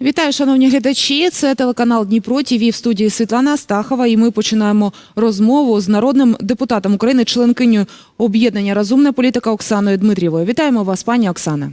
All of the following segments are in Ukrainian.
Вітаю, шановні глядачі. Це телеканал Дніпро ТІВІ в студії Світлана Астахова. І ми починаємо розмову з народним депутатом України, членкиню об'єднання Розумна політика Оксаною Дмитрієвою. Вітаємо вас, пані Оксана.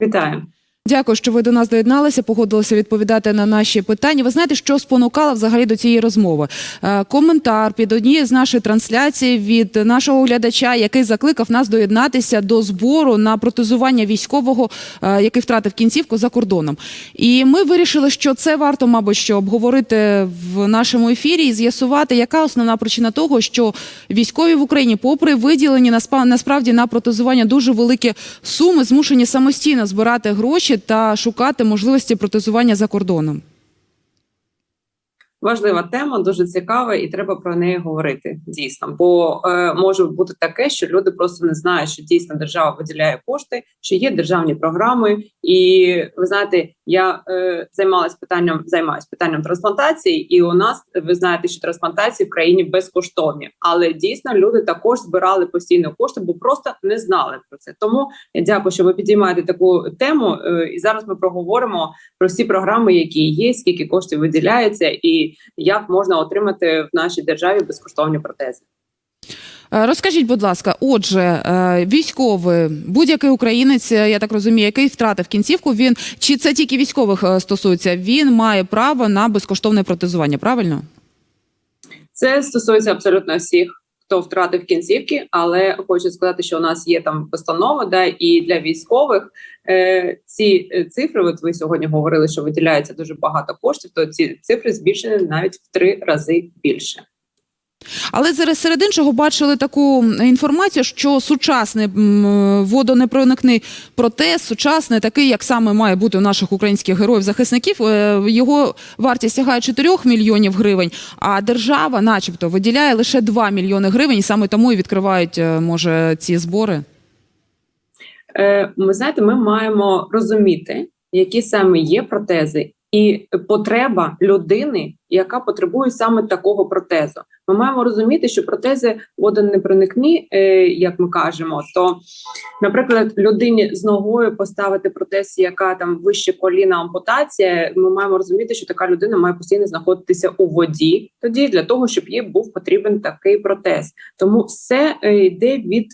Вітаю. Дякую, що ви до нас доєдналися, погодилися відповідати на наші питання. Ви знаєте, що спонукало взагалі до цієї розмови? Е, Коментар під однією з нашої трансляції від нашого глядача, який закликав нас доєднатися до збору на протезування військового, е, який втратив кінцівку за кордоном. І ми вирішили, що це варто, мабуть, що обговорити в нашому ефірі і з'ясувати, яка основна причина того, що військові в Україні, попри виділені насправді на протезування дуже великі суми, змушені самостійно збирати гроші та шукати можливості протезування за кордоном. Важлива тема, дуже цікава, і треба про неї говорити дійсно. Бо е, може бути таке, що люди просто не знають, що дійсно держава виділяє кошти, що є державні програми. І ви знаєте, я е, займалась питанням, займаюсь питанням трансплантації, і у нас ви знаєте, що трансплантації в країні безкоштовні, але дійсно люди також збирали постійно кошти, бо просто не знали про це. Тому я дякую, що ви підіймаєте таку тему. Е, і зараз ми проговоримо про всі програми, які є, скільки коштів виділяється, і як можна отримати в нашій державі безкоштовні протези. Е, Розкажіть, будь ласка, отже, е, військовий, будь-який українець, е, я так розумію, який втратив кінцівку, він чи це тільки військових стосується, він має право на безкоштовне протезування, правильно? Це стосується абсолютно всіх. Хто втратив кінцівки, але хочу сказати, що у нас є там постанова, да і для військових е, ці цифри. От ви сьогодні говорили, що виділяється дуже багато коштів. То ці цифри збільшені навіть в три рази більше. Але зараз серед іншого бачили таку інформацію, що сучасний водонепроникний протез, сучасний, такий, як саме має бути у наших українських героїв-захисників, е, його вартість сягає 4 мільйонів гривень, а держава, начебто, виділяє лише 2 мільйони гривень, і саме тому і відкривають, е, може, ці збори. Е, Ми знаєте, ми маємо розуміти, які саме є протези, і потреба людини, яка потребує саме такого протезу. Ми маємо розуміти, що протези водонепроникні, е, як ми кажемо, то, наприклад, людині з ногою поставити протез, яка там вище коліна ампутація. Ми маємо розуміти, що така людина має постійно знаходитися у воді, тоді для того, щоб їй був потрібен такий протез. Тому все е, йде від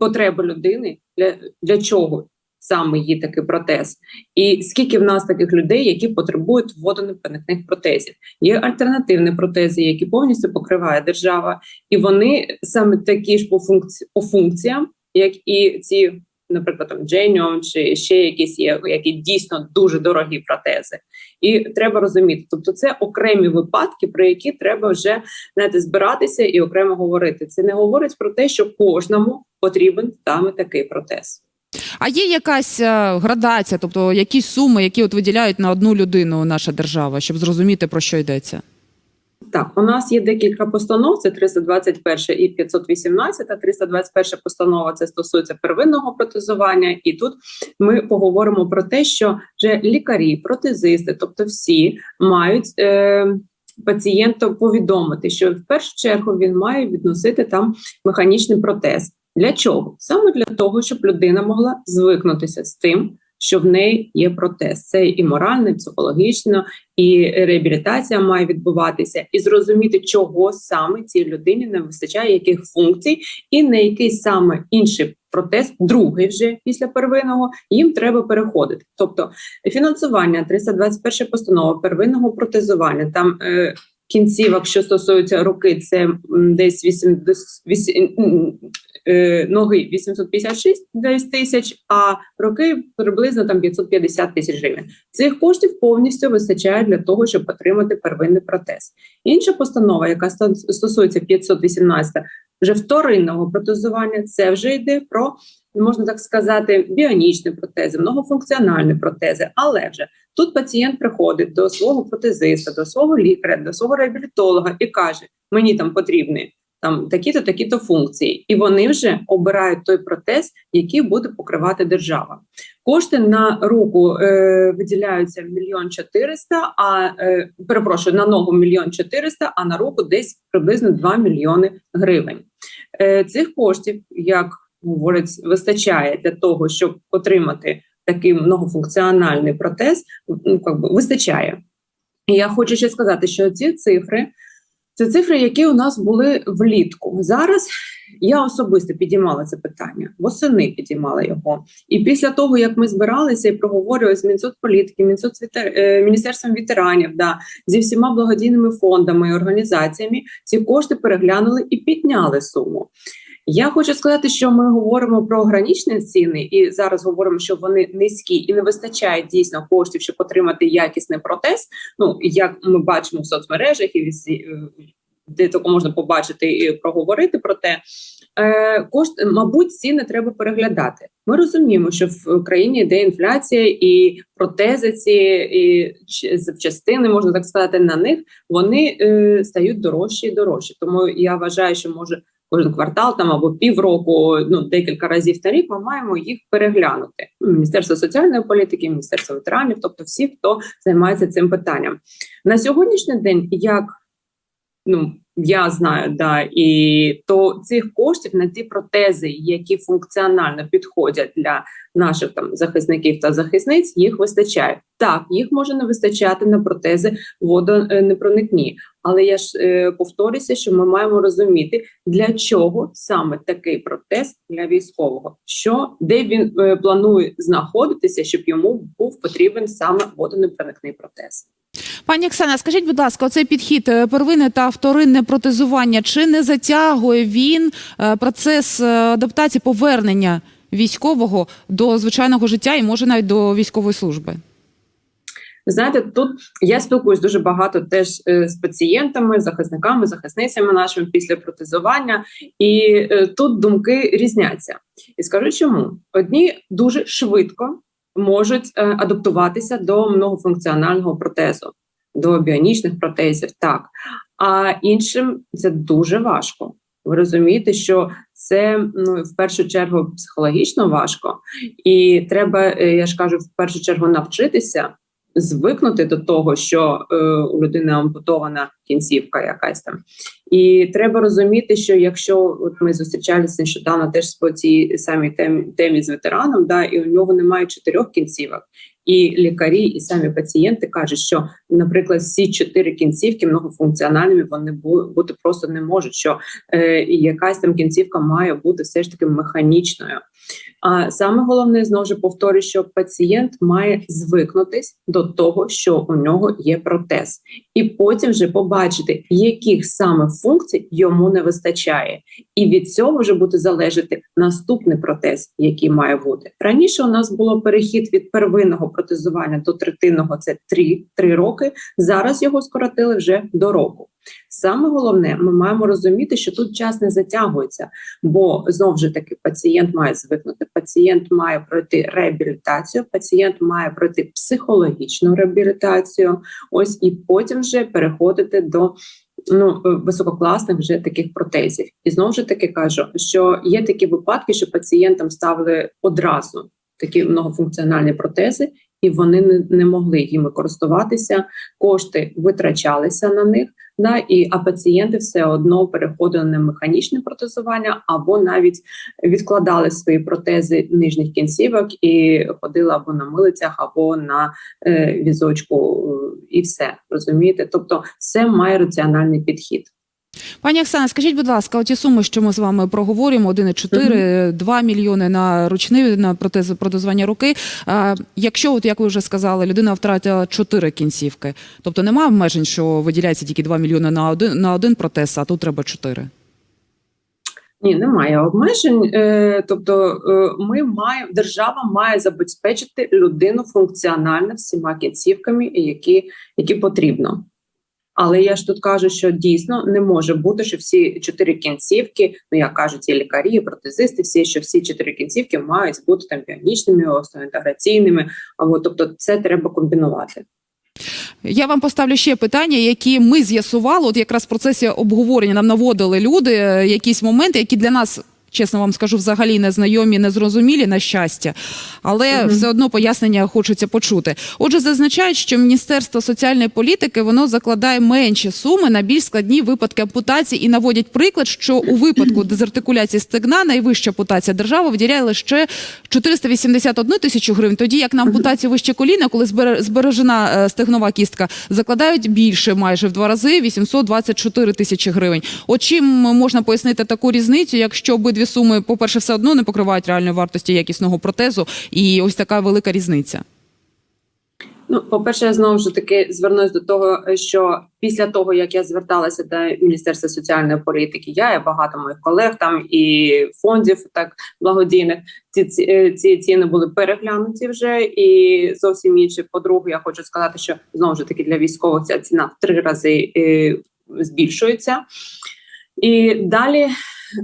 потреби людини для, для чого саме є такий протез, і скільки в нас таких людей, які потребують водонепроникних протезів. Є альтернативні протези, які повністю покриває держава, і вони саме такі ж по функці по функціям, як і ці, наприклад, там Genium чи ще якісь є, які дійсно дуже дорогі протези. І треба розуміти, тобто це окремі випадки, про які треба вже знаєте, збиратися і окремо говорити. Це не говорить про те, що кожному потрібен саме такий протез. А є якась е, градація, тобто якісь суми, які от виділяють на одну людину наша держава, щоб зрозуміти про що йдеться? Так, у нас є декілька постанов. Це 321 і 518. 321 постанова це стосується первинного протезування. І тут ми поговоримо про те, що вже лікарі, протезисти, тобто всі мають. Е- Пацієнту повідомити, що в першу чергу він має відносити там механічний протез. Для чого? Саме для того, щоб людина могла звикнутися з тим, що в неї є протез. Це і морально, і психологічно, і реабілітація має відбуватися, і зрозуміти, чого саме цій людині не вистачає, яких функцій, і на який саме інший протез, другий вже після первинного, їм треба переходити. Тобто фінансування 321 постанова первинного протезування там. Е, Кінцівок, що стосуються руки, це десь 8, десь 8, м, е, ноги 856 тисяч, а роки приблизно там 550 тисяч гривень. Цих коштів повністю вистачає для того, щоб отримати первинний протез. Інша постанова, яка стосується 518 вже вторинного протезування, це вже йде про можна так сказати, біонічні протези, многофункціональні протези, але вже тут пацієнт приходить до свого протезиста, до свого лікаря, до свого реабілітолога і каже: мені там потрібні там такі-то, такі-то функції, і вони вже обирають той протез, який буде покривати держава. Кошти на руку е, виділяються мільйон чотириста, а е, перепрошую на ногу мільйон чотириста, а на руку десь приблизно 2 мільйони гривень. Е, цих коштів, як говорить, вистачає для того, щоб отримати такий многофункціональний протез ну, как вистачає. Я хочу ще сказати, що ці цифри це цифри, які у нас були влітку. Зараз я особисто підіймала це питання, восени підіймала його. І після того, як ми збиралися і проговорювали з Мінсоцполітики, Мінсоцвітер... е, Міністерством ветеранів, да, зі всіма благодійними фондами і організаціями, ці кошти переглянули і підняли суму. Я хочу сказати, що ми говоримо про гранічні ціни, і зараз говоримо, що вони низькі і не вистачає дійсно коштів, щоб отримати якісний протез. Ну як ми бачимо в соцмережах і е, де тільки можна побачити і проговорити про те. Е, Кошт, мабуть, ціни треба переглядати. Ми розуміємо, що в країні йде інфляція, і протези ці і запчастини, можна так сказати, на них вони е, стають дорожчі і дорожчі. Тому я вважаю, що може кожен квартал там або півроку, ну декілька разів на рік, ми маємо їх переглянути. Ну, Міністерство соціальної політики, міністерство ветеранів, тобто всі, хто займається цим питанням на сьогоднішній день, як ну я знаю, да, і то цих коштів на ті протези, які функціонально підходять для наших там захисників та захисниць, їх вистачає. Так, їх може не вистачати на протези водонепроникні. Але я ж е, повторюся, що ми маємо розуміти, для чого саме такий протез для військового, що де він е, планує знаходитися, щоб йому був потрібен саме водонепроникний протез. Пані Оксана, скажіть, будь ласка, оцей підхід е, первинне та вторинне протезування чи не затягує він е, процес е, адаптації повернення військового до звичайного життя і може навіть до військової служби? Знаєте, тут я спілкуюсь дуже багато теж з пацієнтами, захисниками, захисницями нашими після протезування, і тут думки різняться. І скажу чому одні дуже швидко можуть адаптуватися до многофункціонального протезу, до біонічних протезів, так а іншим це дуже важко. Ви розумієте, що це ну в першу чергу психологічно важко, і треба, е, я ж кажу, в першу чергу навчитися звикнути до того, що е, у людини ампутована кінцівка якась там. І треба розуміти, що якщо от ми зустрічалися нещодавно теж по цій самій темі, темі з ветераном, да, і у нього немає чотирьох кінцівок. І лікарі, і самі пацієнти кажуть, що, наприклад, всі чотири кінцівки многофункціональними вони бути просто не можуть. Що е, якась там кінцівка має бути все ж таки механічною. А саме головне знову ж повторюю, що пацієнт має звикнутись до того, що у нього є протез, і потім вже побачити, яких саме функцій йому не вистачає, і від цього вже буде залежати наступний протез, який має бути. Раніше у нас було перехід від первинного протезування до третинного це 3, 3 роки. Зараз його скоротили вже до року. Саме головне, ми маємо розуміти, що тут час не затягується, бо знову ж таки пацієнт має звикнути, пацієнт має пройти реабілітацію, пацієнт має пройти психологічну реабілітацію. Ось і потім вже переходити до ну висококласних вже таких протезів. І знову ж таки кажу, що є такі випадки, що пацієнтам ставили одразу такі многофункціональні протези. І вони не, не могли їми користуватися, кошти витрачалися на них, да, і, а пацієнти все одно переходили на механічне протезування або навіть відкладали свої протези нижніх кінцівок і ходили або на милицях, або на е, візочку, е, і все розумієте. Тобто, все має раціональний підхід. Пані Оксана, скажіть, будь ласка, оті суми, що ми з вами проговорюємо: 1,4, 2 мільйони на ручний на протез протезування руки. А, якщо, от як ви вже сказали, людина втратила 4 кінцівки, тобто немає обмежень, що виділяється тільки 2 мільйони на один на один протез, а тут треба 4? Ні, немає обмежень. Е, тобто, е, ми маємо держава має забезпечити людину функціонально всіма кінцівками, які, які потрібно. Але я ж тут кажу, що дійсно не може бути, що всі чотири кінцівки, ну як кажуть, і лікарі, протезисти, всі, що всі чотири кінцівки мають бути там біонічними, інтеграційними, або тобто це треба комбінувати. Я вам поставлю ще питання, які ми з'ясували. От якраз в процесі обговорення нам наводили люди е, якісь моменти, які для нас. Чесно вам скажу, взагалі не знайомі, не зрозумілі на щастя, але Мгм. все одно пояснення хочеться почути. Отже, зазначають, що Міністерство соціальної політики воно закладає менші суми на більш складні випадки ампутації і наводять приклад, що у випадку дезартикуляції стегна найвища ампутація держава виділяє лише 481 тисячу гривень. Тоді як на ампутацію вище коліна, коли збере- збережена е, стегнова кістка, закладають більше, майже в два рази 824 тисячі гривень. От чим можна пояснити таку різницю, якщо обидві суми, по-перше, все одно не покривають реальної вартості якісного протезу, і ось така велика різниця. Ну, по-перше, я знову ж таки звернусь до того, що після того, як я зверталася до Міністерства соціальної політики, я і багато моїх колег там і фондів так благодійних, ці, ці, е, ці ціни були переглянуті вже і зовсім інші. По-друге, я хочу сказати, що знову ж таки для військових ця ціна в три рази е, збільшується. І далі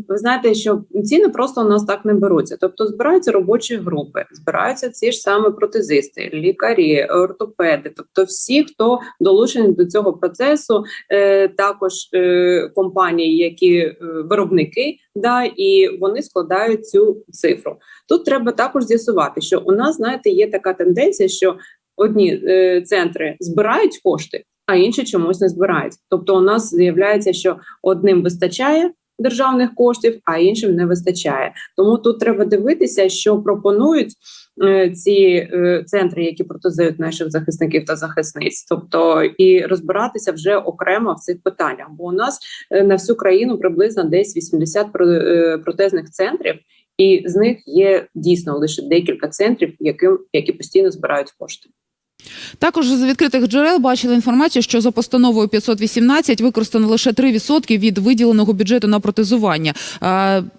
ви знаєте, що ціни просто у нас так не беруться. Тобто збираються робочі групи, збираються ці ж саме протезисти, лікарі, ортопеди, тобто всі, хто долучений до цього процесу, е, також е, компанії, які е, виробники, да, і вони складають цю цифру. Тут треба також з'ясувати, що у нас, знаєте, є така тенденція, що одні е, центри збирають кошти, а інші чомусь не збирають. Тобто, у нас з'являється, що одним вистачає державних коштів, а іншим не вистачає. Тому тут треба дивитися, що пропонують е, ці е, центри, які протезують наших захисників та захисниць, тобто і розбиратися вже окремо в цих питаннях. Бо у нас е, на всю країну приблизно десь 80 про- е, протезних центрів. І з них є дійсно лише декілька центрів, яким які постійно збирають кошти. Також з відкритих джерел бачили інформацію, що за постановою 518 використано лише 3% від виділеного бюджету на протезування.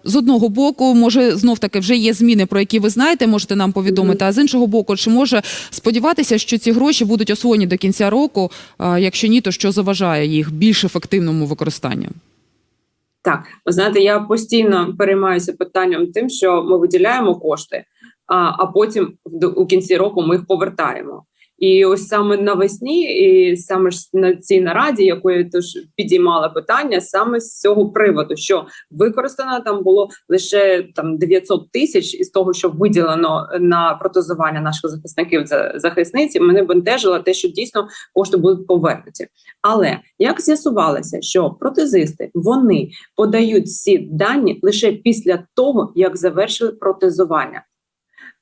З одного боку, може знов таки вже є зміни, про які ви знаєте, можете нам повідомити. А з іншого боку, чи може сподіватися, що ці гроші будуть освоєні до кінця року? Якщо ні, то що заважає їх більш ефективному використанню? Так, ви знаєте, я постійно переймаюся питанням тим, що ми виділяємо кошти, а, а потім у кінці року ми їх повертаємо. І ось саме навесні, і саме ж на цій нараді, яку я теж підіймала питання, саме з цього приводу, що використано там було лише там 900 тисяч із того, що виділено на протезування наших захисників за захисниці, мене бентежило те, що дійсно кошти будуть повернуті. Але як з'ясувалося, що протезисти вони подають всі дані лише після того, як завершили протезування.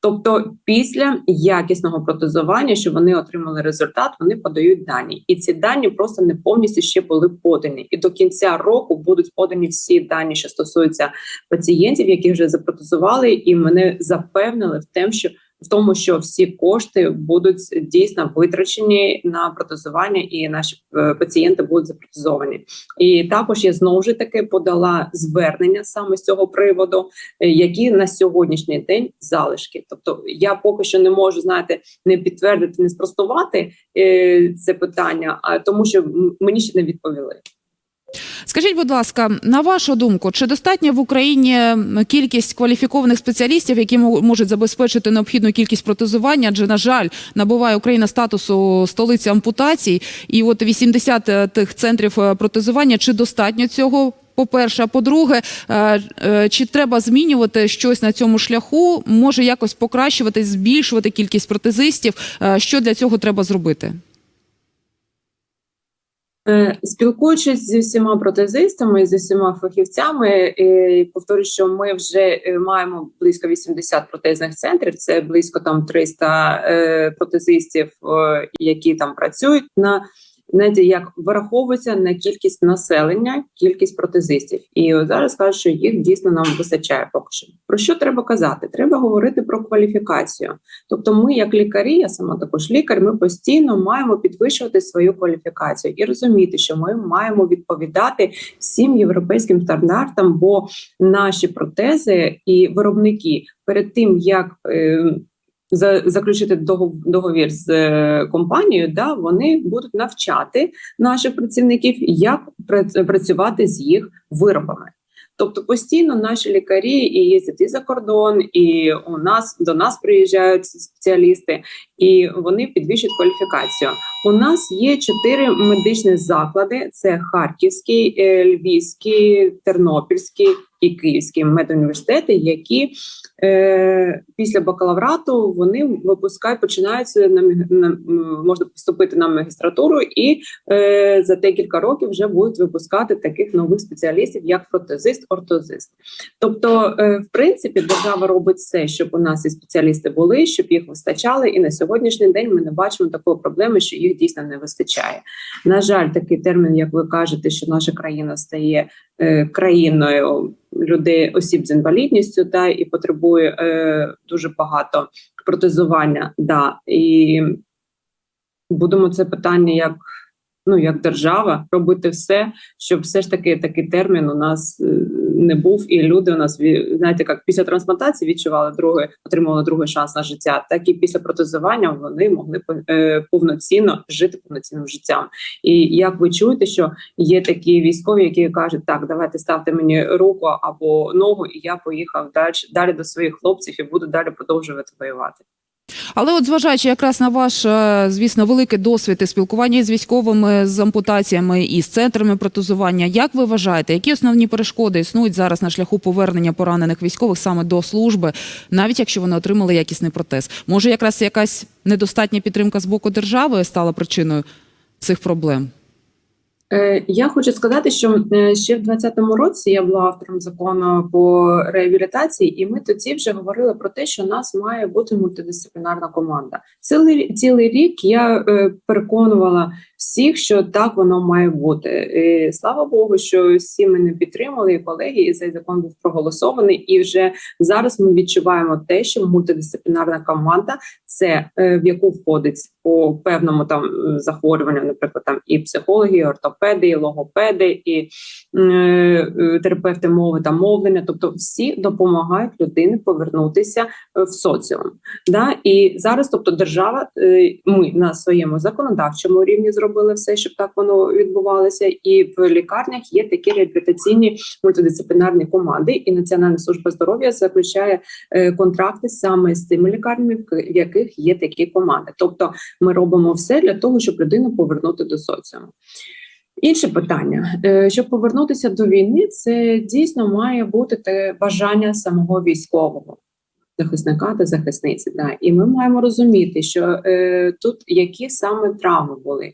Тобто, після якісного протезування, що вони отримали результат, вони подають дані, і ці дані просто не повністю ще були подані. І до кінця року будуть подані всі дані, що стосуються пацієнтів, які вже запротезували, і мене запевнили в тем, що в тому, що всі кошти будуть дійсно витрачені на протезування, і наші е, пацієнти будуть запротезовані. І також я знову ж таки подала звернення саме з цього приводу, е, які на сьогоднішній день залишки. Тобто я поки що не можу знаєте, не підтвердити, не спростувати е, це питання, а тому, що мені ще не відповіли. Скажіть, будь ласка, на вашу думку, чи достатня в Україні кількість кваліфікованих спеціалістів, які мо- можуть забезпечити необхідну кількість протезування? Адже, на жаль, набуває Україна статусу столиці ампутацій, і от 80 е, тих центрів е, протезування. Чи достатньо цього? По-перше, а по-друге, е, чи треба змінювати щось на цьому шляху? Може якось покращувати, збільшувати кількість протезистів? Що для цього треба зробити? Е, Спілкуючись зі всіма протезистами, зі всіма фахівцями, е, повторюю, що ми вже е, маємо близько 80 протезних центрів. Це близько там 300 е, протезистів, які там працюють на знаєте, як враховується на кількість населення, кількість протезистів. І от зараз кажуть, що їх дійсно нам вистачає поки що. Про що треба казати? Треба говорити про кваліфікацію. Тобто, ми, як лікарі, я сама також лікар, ми постійно маємо підвищувати свою кваліфікацію і розуміти, що ми маємо відповідати всім європейським стандартам, бо наші протези і виробники перед тим як е, за- заключити догов- договір з е, компанією, да, вони будуть навчати наших працівників, як пра- працювати з їх виробами. Тобто постійно наші лікарі і їздять і за кордон, і у нас до нас приїжджають спеціалісти, і вони підвищують кваліфікацію. У нас є чотири медичні заклади: це Харківський, е, Львівський, Тернопільський і Київський медуніверситети, які е, після бакалаврату вони випускають, починаються на, на можна поступити на магістратуру, і е, за декілька років вже будуть випускати таких нових спеціалістів, як протезист, ортозист. Тобто, е, в принципі, держава робить все, щоб у нас і спеціалісти були, щоб їх вистачало. І на сьогоднішній день ми не бачимо такої проблеми, що їх дійсно не вистачає. На жаль, такий термін, як ви кажете, що наша країна стає е, країною людей осіб з інвалідністю, та і потребує е, дуже багато протезування. Да, і будемо це питання як. Ну, як держава, робити все, щоб все ж таки такий термін у нас е, не був, і люди у нас знаєте, як після трансплантації відчували другий, отримували другий шанс на життя, так і після протезування вони могли е, повноцінно жити повноцінним життям. І як ви чуєте, що є такі військові, які кажуть, так, давайте ставте мені руку або ногу, і я поїхав далі, далі до своїх хлопців і буду далі продовжувати воювати. Але от зважаючи якраз на ваш, е, звісно, великий досвід і спілкування з військовими з ампутаціями і з центрами протезування, як ви вважаєте, які основні перешкоди існують зараз на шляху повернення поранених військових саме до служби, навіть якщо вони отримали якісний протез? Може, якраз якась недостатня підтримка з боку держави стала причиною цих проблем? Е, Я хочу сказати, що е, ще в 2020 році я була автором закону по реабілітації, і ми тоді вже говорили про те, що у нас має бути мультидисциплінарна команда. Цілий цілий рік я е, переконувала всіх, що так воно має бути. І, слава Богу, що всі мене підтримали, і колеги, і цей закон був проголосований. І вже зараз ми відчуваємо те, що мультидисциплінарна команда це е, в яку входить по певному там е, захворюванню, наприклад, там і психологи, і ортопеди, і логопеди, і е, е, терапевти мови та мовлення. Тобто, всі допомагають людині повернутися в соціум. Да? І зараз, тобто, держава, е, ми на своєму законодавчому рівні зробили все, щоб так воно відбувалося. І в лікарнях є такі реабілітаційні мультидисциплінарні команди, і Національна служба здоров'я заключає е, контракти саме з тими лікарнями, в яких є такі команди. Тобто, ми робимо все для того, щоб людину повернути до соціуму. Інше питання, Е, щоб повернутися до війни, це дійсно має бути те бажання самого військового. Захисника та захисниці, да, і ми маємо розуміти, що е, тут які саме травми були.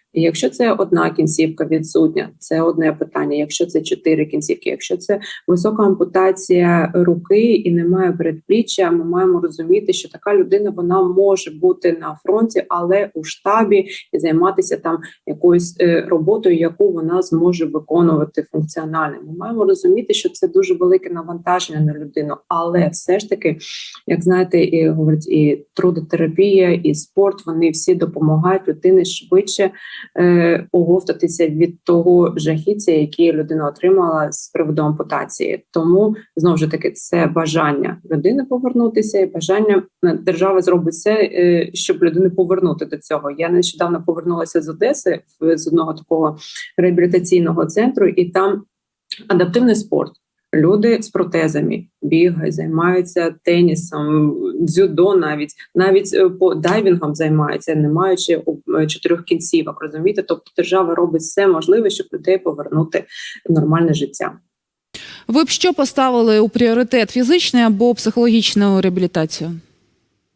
І Якщо це одна кінцівка відсутня, це одне питання. Якщо це чотири кінцівки, якщо це висока ампутація руки і немає передпліччя, ми маємо розуміти, що така людина вона може бути на фронті, але у штабі і займатися там якоюсь е, роботою, яку вона зможе виконувати функціонально. Ми маємо розуміти, що це дуже велике навантаження на людину, але все ж таки, як знаєте, і говорять, і трудотерапія, і спорт вони всі допомагають людині швидше е, оговтатися від того жахіття, яке людина отримала з приводу ампутації. Тому знову ж таки це бажання людини повернутися, і бажання е, держава зробить все, е, щоб людину повернути до цього. Я нещодавно повернулася з Одеси з одного такого реабілітаційного центру, і там адаптивний спорт. Люди з протезами бігають, займаються тенісом, дзюдо, навіть навіть е, по дайвінгам займаються, не маючи е, чотирьох кінцівок. Розумієте, тобто держава робить все можливе, щоб людей повернути нормальне життя. Ви б що поставили у пріоритет фізичну або психологічну реабілітацію?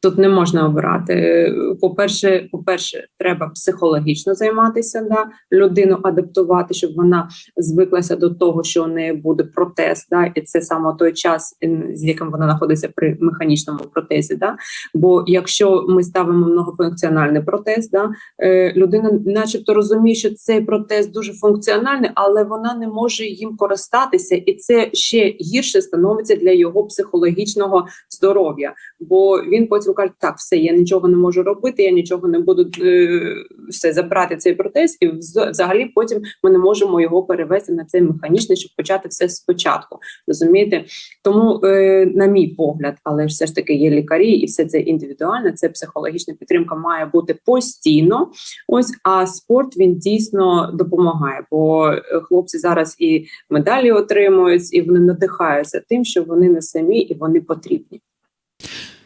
Тут не можна обирати. По-перше, по-перше, треба психологічно займатися, да, людину адаптувати, щоб вона звиклася до того, що у неї буде протез, да, і це саме той час, з яким вона знаходиться при механічному протезі. Да. Бо якщо ми ставимо многофункціональний протез, да, е, людина, начебто, розуміє, що цей протез дуже функціональний, але вона не може їм користатися, і це ще гірше становиться для його психологічного здоров'я бо він потім каже: так, все, я нічого не можу робити, я нічого не буду е, все забрати цей протез, і взагалі потім ми не можемо його перевести на цей механічний, щоб почати все спочатку. Розумієте? Тому, е, на мій погляд, але все ж таки є лікарі, і все це індивідуально. Це психологічна підтримка має бути постійно. Ось а спорт він дійсно допомагає, бо е, хлопці зараз і медалі отримують, і вони надихаються тим, що вони не самі і вони потрібні.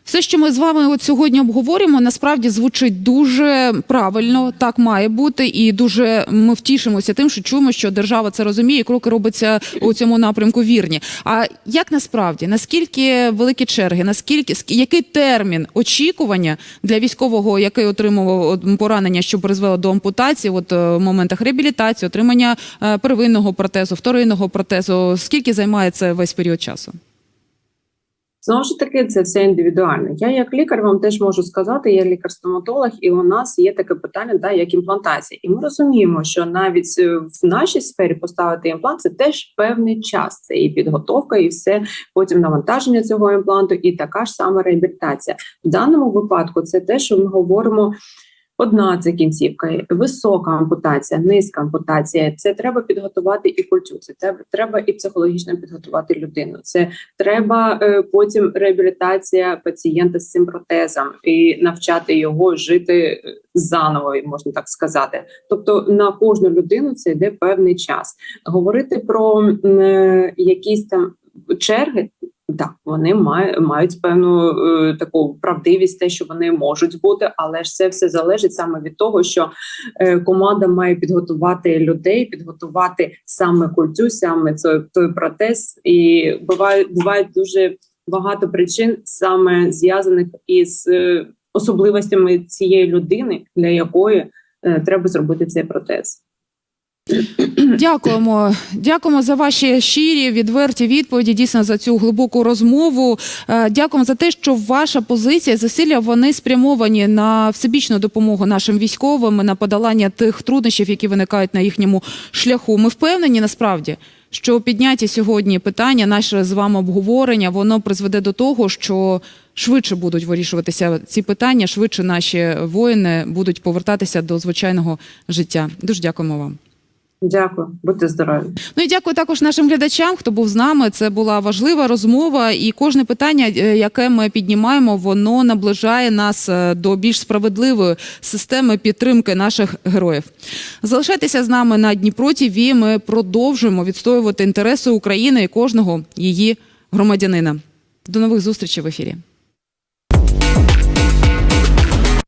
Все що ми з вами от сьогодні обговорюємо, насправді звучить дуже правильно, так має бути, і дуже ми втішимося тим, що чуємо, що держава це розуміє, і кроки робиться у цьому напрямку вірні. А як насправді наскільки великі черги, наскільки ск- який термін очікування для військового, який отримував от, поранення, що призвело до ампутації, от е, в моментах реабілітації, отримання е, первинного протезу, вторинного протезу, скільки займає це весь період часу? Знову ж таки, це все індивідуально. Я як лікар вам теж можу сказати, я лікар-стоматолог, і у нас є таке питання, да, як імплантація. І ми розуміємо, що навіть е, в нашій сфері поставити імплант це теж певний час. Це і підготовка, і все потім навантаження цього імпланту, і така ж сама реабілітація. В даному випадку це те, що ми говоримо. Одна це кінцівка, висока ампутація, низька ампутація. Це треба підготувати і культуру. Це треба, треба і психологічно підготувати людину. Це треба е, потім реабілітація пацієнта з цим протезом і навчати його жити е, заново, можна так сказати. Тобто на кожну людину це йде певний час. Говорити про е, якісь там черги. Так, вони мають, мають певну е, таку правдивість, те, що вони можуть бути, але ж це все залежить саме від того, що е, команда має підготувати людей, підготувати саме культю, саме той, той протез. І буває буває дуже багато причин, саме зв'язаних із е, особливостями цієї людини, для якої е, треба зробити цей протез. Дякуємо. Дякуємо за ваші щирі, відверті відповіді. Дійсно за цю глибоку розмову. Е, Дякуємо за те, що ваша позиція зусилля вони спрямовані на всебічну допомогу нашим військовим, на подолання тих труднощів, які виникають на їхньому шляху. Ми впевнені насправді. Що підняті сьогодні питання, наше з вами обговорення, воно призведе до того, що швидше будуть вирішуватися ці питання, швидше наші воїни будуть повертатися до звичайного життя. Дуже дякуємо вам. Дякую, будьте здорові. Ну і дякую також нашим глядачам, хто був з нами. Це була важлива розмова, і кожне питання, е, яке ми піднімаємо, воно наближає нас е, до більш справедливої системи підтримки наших героїв. Залишайтеся з нами на Дніпро ТІВІ. Ми продовжуємо відстоювати інтереси України і кожного її громадянина. До нових зустрічей в ефірі.